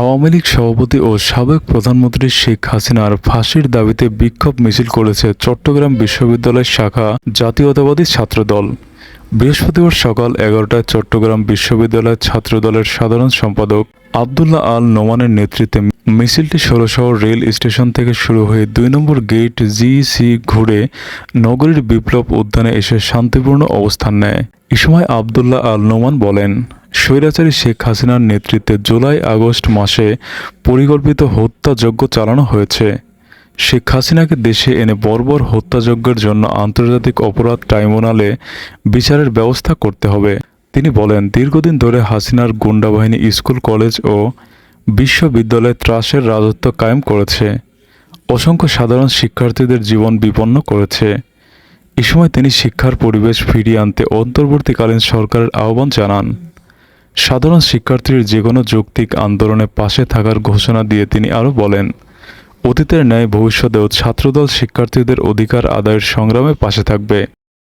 আওয়ামী লীগ সভাপতি ও সাবেক প্রধানমন্ত্রী শেখ হাসিনার ফাঁসির দাবিতে বিক্ষোভ মিছিল করেছে চট্টগ্রাম বিশ্ববিদ্যালয় শাখা জাতীয়তাবাদী ছাত্রদল। বৃহস্পতিবার সকাল এগারোটায় চট্টগ্রাম বিশ্ববিদ্যালয় ছাত্রদলের সাধারণ সম্পাদক আবদুল্লাহ আল নোমানের নেতৃত্বে মিছিলটি ষোলশহর রেল স্টেশন থেকে শুরু হয়ে দুই নম্বর গেট জিইসি ঘুরে নগরীর বিপ্লব উদ্যানে এসে শান্তিপূর্ণ অবস্থান নেয়। এ সময় আবদুল্লাহ আল নোমান বলেন স্বৈরাচারী শেখ হাসিনার নেতৃত্বে জুলাই আগস্ট মাসে পরিকল্পিত হত্যাযজ্ঞ চালানো হয়েছে। শেখ হাসিনাকে দেশে এনে বর্বর হত্যাযজ্ঞের জন্য আন্তর্জাতিক অপরাধ ট্রাইব্যুনালে বিচারের ব্যবস্থা করতে হবে। তিনি বলেন, দীর্ঘদিন ধরে হাসিনার গুন্ডাবাহিনী স্কুল, কলেজ ও বিশ্ববিদ্যালয়ে ত্রাসের রাজত্ব কায়েম করেছে। অসংখ্য সাধারণ শিক্ষার্থীদের জীবন বিপন্ন করেছে। এ সময় তিনি শিক্ষার পরিবেশ ফিরিয়ে আনতে অন্তর্বর্তীকালীন সরকারের আহ্বান জানান। সাধারণ শিক্ষার্থীর যে কোনো যৌক্তিক আন্দোলনে পাশে থাকার ঘোষণা দিয়ে তিনি আরও বলেন, অতীতের ন্যায় ভবিষ্যতেও ছাত্রদল শিক্ষার্থীদের অধিকার আদায়ের সংগ্রামে পাশে থাকবে।